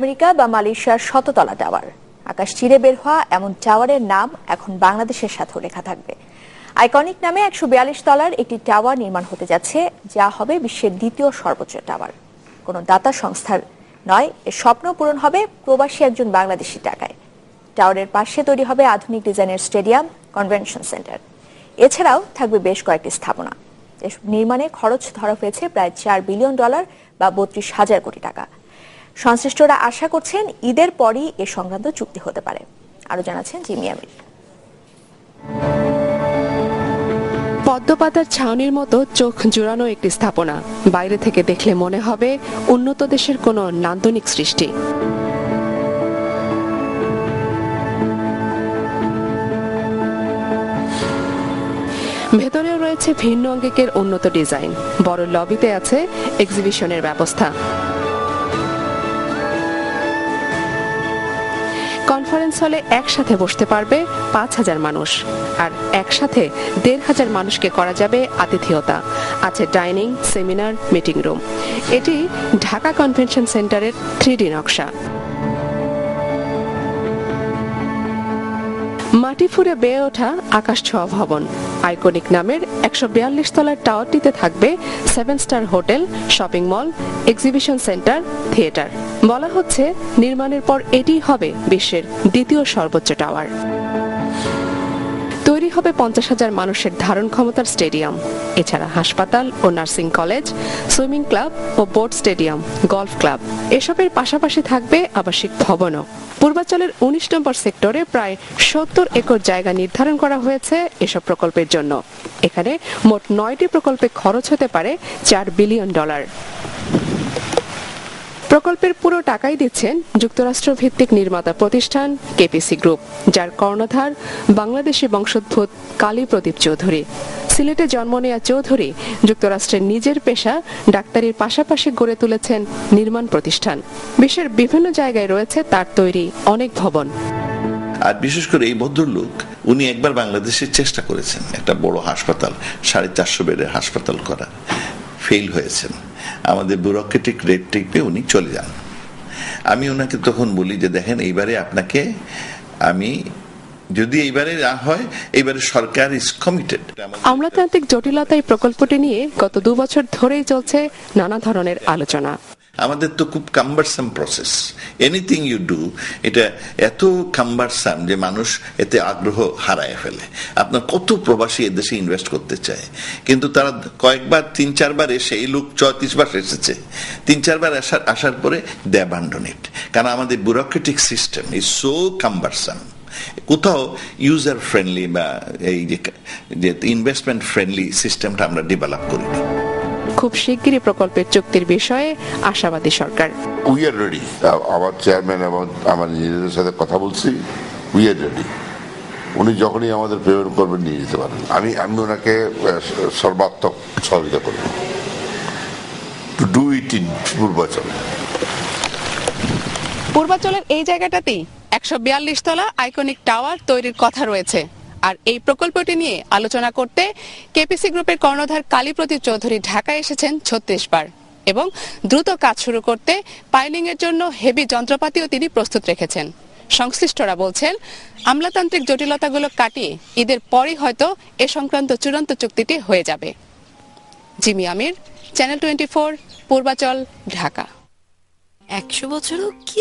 America বা মালয়েশিয়ার শততলা tower. আকাশ চিরে বের হওয়া এমন টাওয়ারের নাম এখন বাংলাদেশের সাথেও লেখা থাকবে। আইকনিক নামে একশো বিয়াল্লিশ তলার একটি টাওয়ার নির্মাণ হতে যাচ্ছে, যা হবে বিশ্বের দ্বিতীয় সর্বোচ্চ টাওয়ার। কোনো দাতা সংস্থার নয়, এর স্বপ্ন পূরণ হবে প্রবাসী একজন বাংলাদেশি টাকায়। টাওয়ারের পাশে তৈরি হবে আধুনিক ডিজাইনের স্টেডিয়াম, কনভেনশন সেন্টার। এছাড়াও থাকবে বেশ কয়েকটি স্থাপনা। এসব নির্মাণে খরচ ধরা হয়েছে প্রায় চার বিলিয়ন ডলার বা বত্রিশ হাজার কোটি টাকা। সংশ্লিষ্টরা আশা করছেন ঈদের পরই এ সংক্রান্ত চুক্তি হতে পারে। আরও জানাচ্ছেন জিমি আমির। পদ্মপাতার ছাউনির মতো চোখ জুড়ানো একটি স্থাপনা। বাইরে থেকে দেখলে মনে হবে উন্নত দেশের কোনো নান্দনিক সৃষ্টি। ভেতরেও রয়েছে ভিন্ন অঙ্গিকের উন্নত ডিজাইন। বড় লবিতে আছে এক্সিবিশনের ব্যবস্থা। কনফারেন্স হলে একসাথে বসতে পারবে পাঁচ হাজার মানুষ। আর একসাথে দেড় হাজার মানুষকে করা যাবে আতিথেয়তা। আছে ডাইনিং, সেমিনার, মিটিং রুম। এটি ঢাকা কনভেনশন সেন্টারের থ্রি নকশা। মাটি ফুঁড়ে বেয়ে ওঠা আকাশ ছোঁয়া ভবন। আইকনিক নামের একশো বিয়াল্লিশ তলার টাওয়ারটিতে থাকবে seven star hotel, shopping mall, exhibition centre, theatre. বলা হচ্ছে, নির্মাণের পর এটি হবে বিশ্বের দ্বিতীয় সর্বোচ্চ টাওয়ার। হবে পঞ্চাশ হাজার মানুষের ধারণ ক্ষমতার স্টেডিয়াম। এছাড়া হাসপাতাল ও নার্সিং কলেজ, সুইমিং ক্লাব ও বোট স্টেডিয়াম, গলফ ক্লাব, এসবের পাশাপাশি থাকবে আবাসিক ভবনও। পূর্বাঞ্চলের উনিশ নম্বর সেক্টরে প্রায় সত্তর একর জায়গা নির্ধারণ করা হয়েছে এসব প্রকল্পের জন্য। এখানে মোট নয়টি প্রকল্পে খরচ হতে পারে চার বিলিয়ন ডলার। প্রকল্পের পুরো টাকাই দিচ্ছেন যুক্তরাষ্ট্র ভিত্তিক নির্মাতা প্রতিষ্ঠান কেপিসি গ্রুপ, যার কর্ণধার বাংলাদেশি বংশোদ্ভূত কালী প্রদীপ চৌধুরী। সিলেটে জন্ম নেয়া চৌধুরী যুক্তরাষ্ট্রের নিজের পেশা ডাক্তারির পাশাপাশি গড়ে তুলেছেন নির্মাণ প্রতিষ্ঠান। বিশ্বের বিভিন্ন জায়গায় রয়েছে তার তৈরি অনেক ভবন। আর বিশেষ করে এই ভদ্রলোক, উনি একবার বাংলাদেশের চেষ্টা করেছেন, একটা বড় হাসপাতাল, সাড়ে চারশো বেডের হাসপাতাল করা। ফেল হয়েছেন। আমাদের ব্যুরোক্রেটিক রেড টেপে উনি চলে যান। আমি ওনাকে তখন বলি যে, দেখেন, এইবারে আপনাকে আমি, যদি এইবারে না হয়, এইবারে সরকার ইজ কমিটেড আমলাতান্ত্রিক জটিলতা এই প্রকল্পটি নিয়ে গত দু বছর ধরেই চলছে নানা ধরনের আলোচনা। আমাদের তো খুব cumbersome process anything you do এটা এত কাম্বারসাম যে মানুষ এতে আগ্রহ হারায় ফেলে। আপনার কত প্রবাসী এদেশে ইনভেস্ট করতে চায়? কিন্তু তারা কয়েকবার, তিন, চারবার এসে এই লোক চৌত্রিশ বার এসেছে। তিন, চারবার আসার আসার পরে দে অ্যাবান্ডন ইট কারণ আমাদের bureaucratic system is so cumbersome কোথাও ইউজার ফ্রেন্ডলি বা এই যে ইনভেস্টমেন্ট ফ্রেন্ডলি সিস্টেমটা আমরা ডেভেলপ করিনি। খুব শিগগিরই প্রকল্পের চুক্তির বিষয়ে আশাবাদী সরকার। উই আর রেডি আমার চেয়ারম্যান এবং আমার নিজেদের সাথে কথা বলছি। উই আর রেডি উনি যখনই আমাদের প্রেরণ করবেন নিয়ে যেতে পারেন। আমি আমি ওনাকে সর্বাত্মক সহযোগিতা করব। To do it in Purbachal পূর্বাচলের এই জায়গাটাতেই একশো বিয়াল্লিশ তলা আইকনিক টাওয়ার তৈরির কথা রয়েছে। আর এই প্রকল্পটি নিয়ে আলোচনা করতে কেপিসি গ্রুপের কর্ণধার কালীপ্রদীপ চৌধুরী ঢাকায় এসেছেন ছত্রিশ বার এবং দ্রুত কাজ শুরু করতে পাইলিং এর জন্য হেভি যন্ত্রপাতিও তিনি প্রস্তুত রেখেছেন। সংশ্লিষ্টরা বলছেন, আমলাতান্ত্রিক জটিলতাগুলো কাটিয়ে ঈদের পরই হয়তো এ সংক্রান্ত চূড়ান্ত চুক্তিটি হয়ে যাবে। Jimmy Amir, channel twenty four, Purbachal, Dhaka. একশো বছরও কি